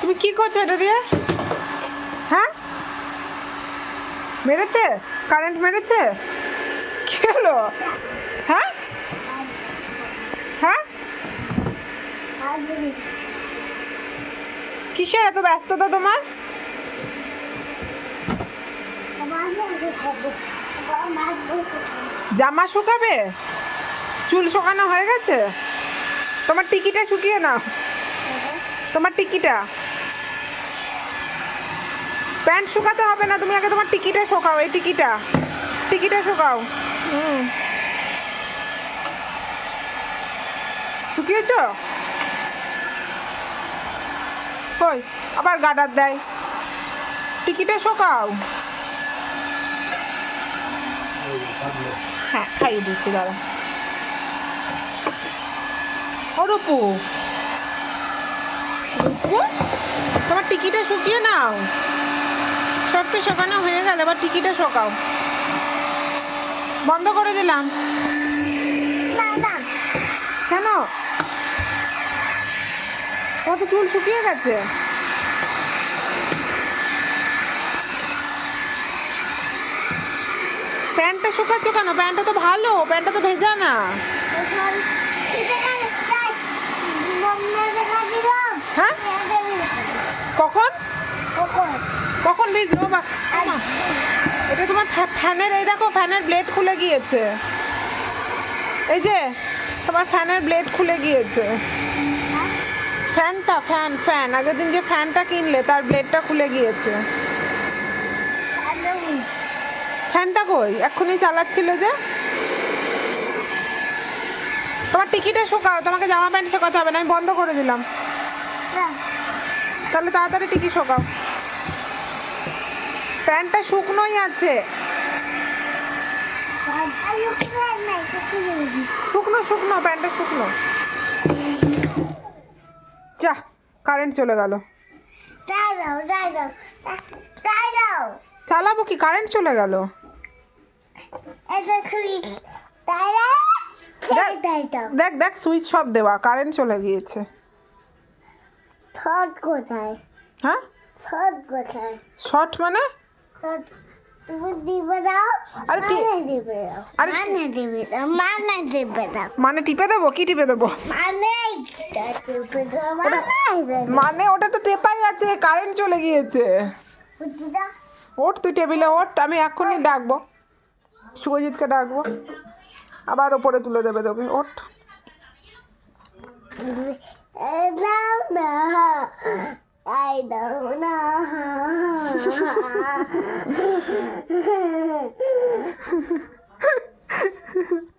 তুমি কি করছ এটা দিয়ে? হ্যাঁ? মেরেছে? কারেন্ট মেরেছে? কি হলো? হ্যাঁ? হ্যাঁ? কিসের এত ব্যস্ততা তোমার? জামা শুকাবে? চুল শুকানো হয়ে গেছে? তোমার টিকিটা শুকিয়ে নাও। তোমার টিকিটা। প্যান্ট শুকাতে হবে না, তুমি আগে তোমার টিকিটা শোকাও, এই টিকিটা। টিকিটা শোকাও। হুম। শুকিয়েছ? কই? আবার গাডার দেয়। টিকিটা শোকাও। হ্যাঁ খাইয়ে দিচ্ছি দাদা রূপু তোমার টিকিটা শুকিয়ে নাও। সব তো শোকানো হয়ে গেল, এবার টিকিটা শোকাও। বন্ধ করে দিলাম। কেন? কত চুল শুকিয়ে গেছে। প্যান্টটা শুকাচ্ছ কেন? প্যান্টটা তো ভালো, প্যান্টটা তো ভেজা না হ্যাঁ কখন কখন ভিজলো বা এটা তোমার ফ্যা- ফ্যানের এই দেখো ফ্যানের ব্লেড খুলে গিয়েছে। এই যে তোমার ফ্যানের ব্লেড খুলে গিয়েছে। ফ্যানটা ফ্যান ফ্যান। আগের দিন যে ফ্যানটা কিনলে তার ব্লেডটা খুলে গিয়েছে। ফ্যানটা কই? এক্ষুনি চালাচ্ছিলে যে? তোমার টিকিটে শোকাও তোমাকে জামা প্যান্ট শোকাতে হবে না আমি বন্ধ করে দিলাম। তাহলে তাড়াতাড়ি টিকিট শোকাও। প্যান্টটা শুকনোই আছে। শুকনো শুকনো প্যান্টটা শুকনো। যা কারেন্ট চলে গেল। চালাবো কি? কারেন্ট চলে গেল। দেখ দেখ সুইচ সব দেওয়া কারেন্ট চলে গিয়েছে। থট কোথায়? হ্যাঁ? থট কোথায়? শর্ট মানে? তুমি দিবে দাও আরে টি- মানে দিবে দাও মানে দিবে দাও মানে দিবে দাও মানে টিপে দেবো? কি টিপে দেবো? মানে দাও মানে ওটা তো টেপাই আছে কারেন্ট চলে গিয়েছে। ওঠ তুই টেবিলে ওঠ আমি এক্ষুনি ডাকবো। শুভজিৎকে ডাকবো। আবার ওপরে তুলে দেবে তোকে ওঠ। 啊。哈哈哈哈哈哈哈哈哈哈哈